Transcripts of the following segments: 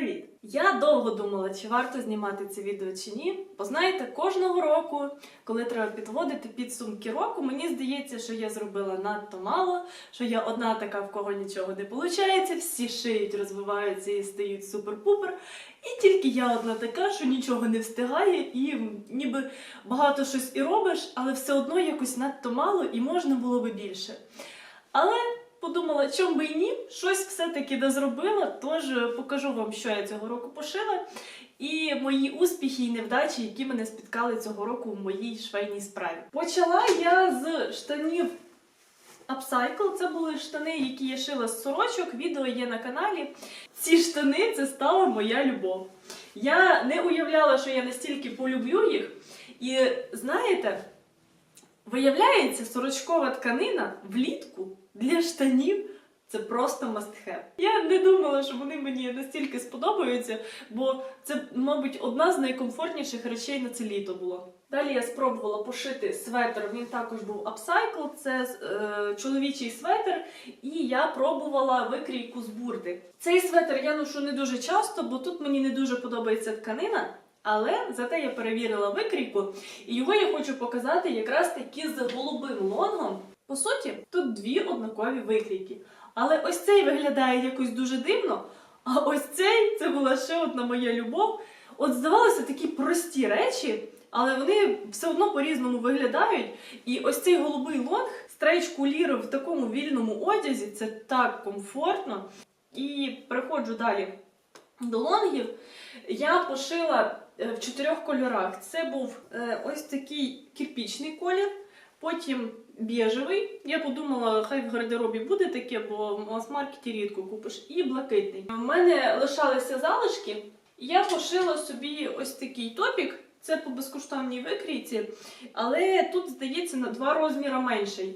Привіт! Я довго думала, чи варто знімати це відео чи ні. Бо знаєте, кожного року, коли треба підводити підсумки року, мені здається, що я зробила надто мало, що я одна така, в кого нічого не виходить, всі шиють, розвиваються і стають супер-пупер. І тільки я одна така, що нічого не встигає, і ніби багато щось і робиш, але все одно якось надто мало і можна було би більше. Але подумала, чому би і ні, щось все-таки дозробила, тож покажу вам, що я цього року пошила, і мої успіхи і невдачі, які мене спіткали цього року в моїй швейній справі. Почала я з штанів Upcycle. Це були штани, які я шила з сорочок. Відео є на каналі. Ці штани це стала моя любов. Я не уявляла, що я настільки полюблю їх. І знаєте, Виявляється, сорочкова тканина влітку для штанів це просто must. Я не думала, що вони мені настільки сподобаються, бо це, мабуть, одна з найкомфортніших речей на це літо було. Далі я спробувала пошити светр. Він також був upcycle, це е, чоловічий светр, і я пробувала викрійку з бурди. Цей светр я ношу не дуже часто, бо тут мені не дуже подобається тканина. Але зате я перевірила викрійку, і його я хочу показати якраз таки з голубим лонгом. По суті, тут дві однакові викрійки. Але ось цей виглядає якось дуже дивно, а ось цей це була ще одна моя любов. От здавалося, такі прості речі, але вони все одно по-різному виглядають. І ось цей голубий лонг, стрейч кулір в такому вільному одязі, це так комфортно. І переходжу далі до лонгів. Я пошила е, в чотирьох кольорах. Це був е, ось такий кирпічний колір, потім біжевий. Я подумала, хай в гардеробі буде таке, бо в мас-маркеті рідко купиш. І блакитний. У мене лишалися залишки, і я пошила собі ось такий топік. Це по безкоштовній викрійці, але тут, здається, на два розміри менший.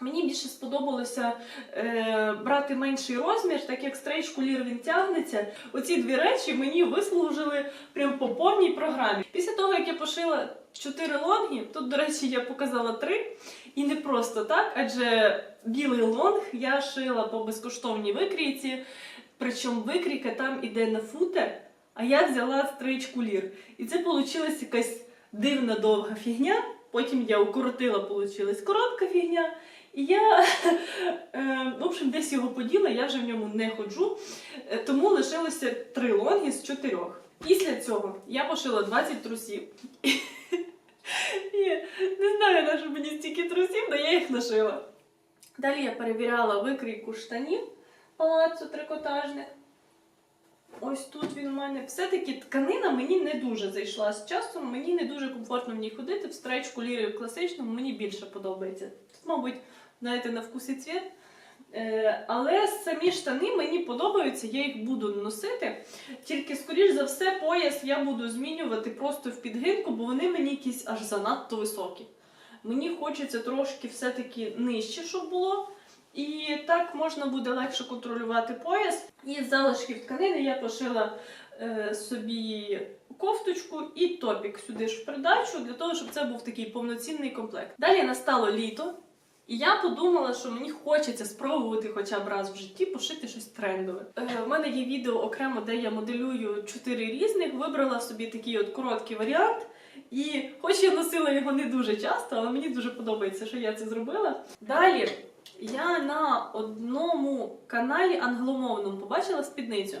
Мені більше сподобалося е, брати менший розмір, так як стрейч кулір він тягнеться. Оці дві речі мені вислужили прям по повній програмі. Після того, як я пошила чотири лонги, тут, до речі, я показала три. І не просто так, адже білий лонг я шила по безкоштовній викрійці, причому викрійка там іде на футер, а я взяла стрейч кулір. І це вийшла якась дивна довга фігня. Потім я укоротила, вийшла коротка фігня. І я, е, в общем, десь його поділа, я вже в ньому не ходжу, Е, тому лишилося три лонги з чотирьох. Після цього я пошила 20 трусів. Не знаю, на що мені стільки трусів, але я їх нашила. Далі я перевіряла викрійку штанів палацу трикотажних. Ось тут він у мене. Все-таки тканина мені не дуже зайшла з часом, мені не дуже комфортно в ній ходити. В стречку лірію класичному мені більше подобається. Тут, мабуть, знаєте, на вкус і цвіт. Е, але самі штани мені подобаються, я їх буду носити. Тільки, скоріш за все, пояс я буду змінювати просто в підгинку, бо вони мені якісь аж занадто високі. Мені хочеться трошки все-таки нижче, щоб було. І так можна буде легше контролювати пояс. І з залишків тканини я пошила е, собі кофточку і топік сюди ж в придачу, для того, щоб це був такий повноцінний комплект. Далі настало літо. І я подумала, що мені хочеться спробувати хоча б раз в житті пошити щось трендове. Е, у мене є відео окремо, де я моделюю чотири різних, вибрала собі такий от короткий варіант. І хоч я носила його не дуже часто, але мені дуже подобається, що я це зробила. Далі я на одному каналі англомовному побачила спідницю.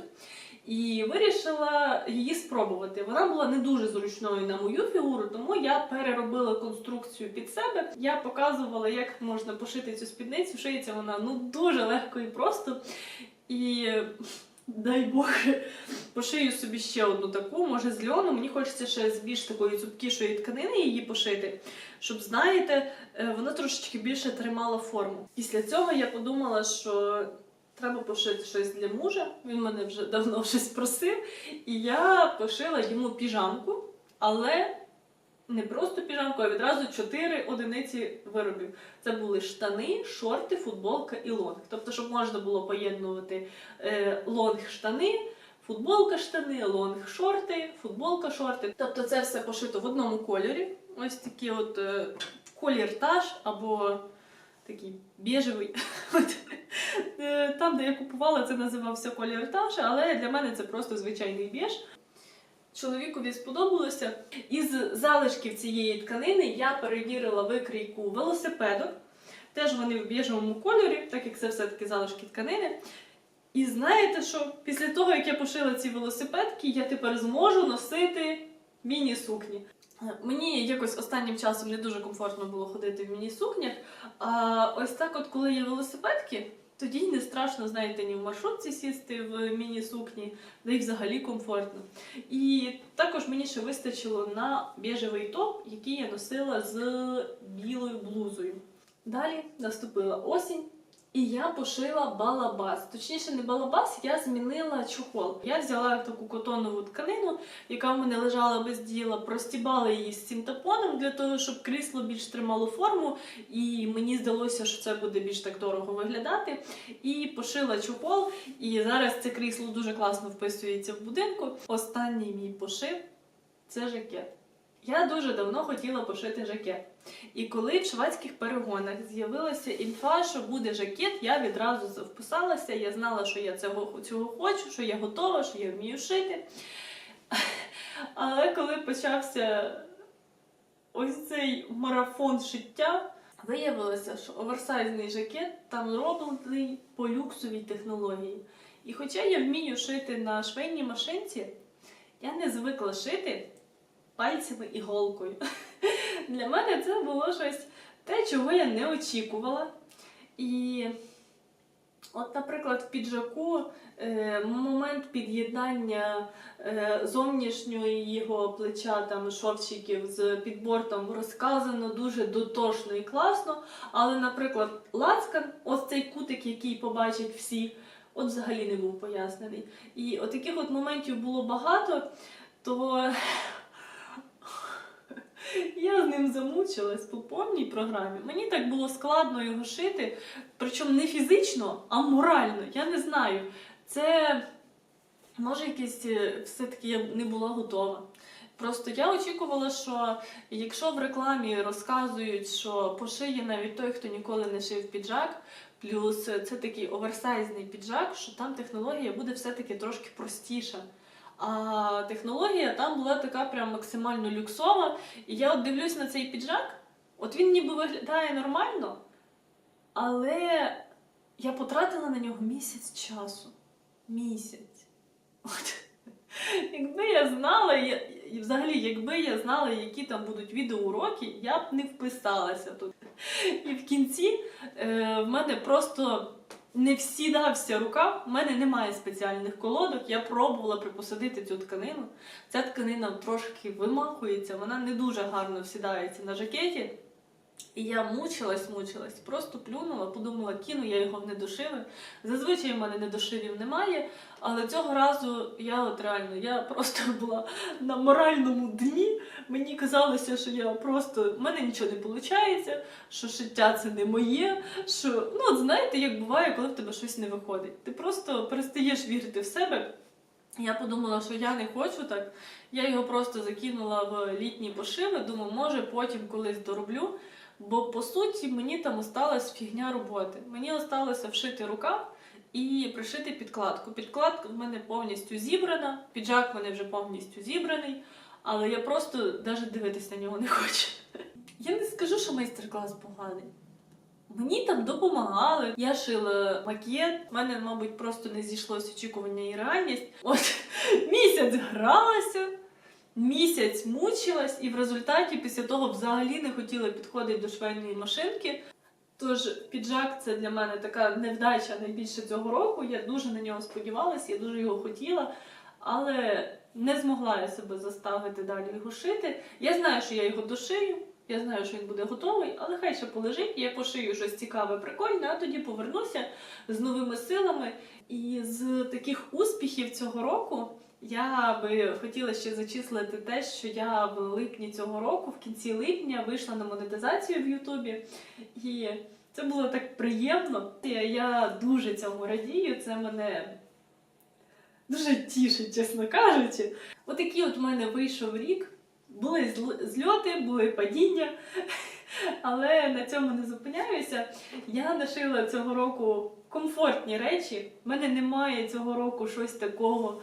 І вирішила її спробувати. Вона була не дуже зручною на мою фігуру, тому я переробила конструкцію під себе. Я показувала, як можна пошити цю спідницю. Шиється вона ну дуже легко і просто. І дай Бог, пошию собі ще одну таку, може з льону. Мені хочеться ще з більш такої цупкішої тканини її пошити, щоб, знаєте, е, вона трошечки більше тримала форму. Після цього я подумала, що. Треба пошити щось для мужа. Він мене вже давно щось просив. І я пошила йому піжамку, але не просто піжамку, а відразу чотири одиниці виробів. Це були штани, шорти, футболка і лонг. Тобто, щоб можна було поєднувати е, лонг штани. Футболка штани, лонг шорти, футболка шорти. Тобто це все пошито в одному кольорі. Ось такий от е, колір таж або такий біжевий. Е, Там, де я купувала, це називався колір Таша, але для мене це просто звичайний біж. Чоловікові сподобалося. Із залишків цієї тканини я перевірила викрійку велосипедок. Теж вони в біжевому кольорі, так як це все-таки залишки тканини. І знаєте що? Після того, як я пошила ці велосипедки, я тепер зможу носити міні-сукні. Мені якось останнім часом не дуже комфортно було ходити в міні-сукнях. А ось так, от коли є велосипедки, тоді й не страшно, знаєте, ні в маршрутці сісти в міні-сукні, да й взагалі комфортно. І також мені ще вистачило на біжевий топ, який я носила з білою блузою. Далі наступила осінь. І я пошила балабас. Точніше, не балабас, я змінила чохол. Я взяла таку котонову тканину, яка в мене лежала без діла, простібала її з цим тапоном для того, щоб крісло більш тримало форму, і мені здалося, що це буде більш так дорого виглядати. І пошила чохол, і зараз це крісло дуже класно вписується в будинку. Останній мій пошив це жакет. Я дуже давно хотіла пошити жакет. І коли в шведських перегонах з'явилася інфа, що буде жакет, я відразу вписалася. Я знала, що я цього, цього хочу, що я готова, що я вмію шити. Але коли почався ось цей марафон шиття, виявилося, що оверсайзний жакет там зроблений по люксовій технології. І хоча я вмію шити на швейній машинці, я не звикла шити пальцями і голкою. Для мене це було щось те, чого я не очікувала. І, от, наприклад, в піджаку е, момент під'єднання е, зовнішньої його плеча, там шовчиків з підбортом розказано дуже дотошно і класно. Але, наприклад, лацкан, ось цей кутик, який побачать всі, от взагалі не був пояснений. І от таких от моментів було багато, то я з ним замучилась по повній програмі. Мені так було складно його шити, причому не фізично, а морально. Я не знаю. Це може якесь е, все-таки я не була готова. Просто я очікувала, що якщо в рекламі розказують, що пошиє навіть той, хто ніколи не шив піджак, плюс це такий оверсайзний піджак, що там технологія буде все-таки трошки простіша. А технологія там була така прям максимально люксова. І я от дивлюсь на цей піджак, от він ніби виглядає нормально, але я потратила на нього місяць часу. Місяць. От. Якби я знала, я, і взагалі, якби я знала, які там будуть відеоуроки, я б не вписалася тут. І в кінці е, в мене просто не всідався рукав. в мене немає спеціальних колодок. Я пробувала припосадити цю тканину. Ця тканина трошки вимахується, вона не дуже гарно всідається на жакеті. І я мучилась, мучилась, просто плюнула, подумала, кину я його в недошиви. Зазвичай в мене недошивів немає, але цього разу я от реально я просто була на моральному дні. Мені казалося, що я просто в мене нічого не виходить, що шиття це не моє. Що ну от знаєте, як буває, коли в тебе щось не виходить. Ти просто перестаєш вірити в себе. Я подумала, що я не хочу так. Я його просто закинула в літні пошиви. Думаю, може потім колись дороблю. Бо по суті мені там осталась фігня роботи. Мені осталося вшити рукав і пришити підкладку. Підкладка в мене повністю зібрана, піджак в мене вже повністю зібраний, але я просто навіть дивитися на нього не хочу. Я не скажу, що майстер-клас поганий. Мені там допомагали. Я шила макет. У мене, мабуть, просто не зійшлося очікування і реальність. От місяць гралася, місяць мучилась, і в результаті після того взагалі не хотіла підходити до швейної машинки. Тож піджак це для мене така невдача найбільше цього року. Я дуже на нього сподівалася, я дуже його хотіла, але не змогла я себе заставити далі його шити. Я знаю, що я його дошию. Я знаю, що він буде готовий, але хай ще полежить, я пошию щось цікаве, прикольне, а тоді повернуся з новими силами. І з таких успіхів цього року я би хотіла ще зачислити те, що я в липні цього року, в кінці липня, вийшла на монетизацію в Ютубі. І це було так приємно. Я дуже цьому радію. Це мене дуже тішить, чесно кажучи. Отакий от у мене вийшов рік. Були зльоти, були падіння. Але на цьому не зупиняюся. Я нашила цього року комфортні речі. У мене немає цього року щось такого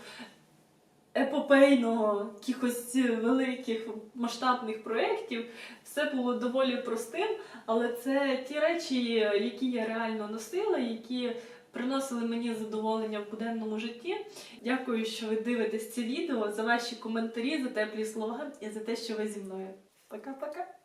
епопейного, якихось великих масштабних проєктів. Все було доволі простим, але це ті речі, які я реально носила, які приносили мені задоволення в буденному житті. Дякую, що ви дивитесь це відео, за ваші коментарі, за теплі слова і за те, що ви зі мною. Пока-пока!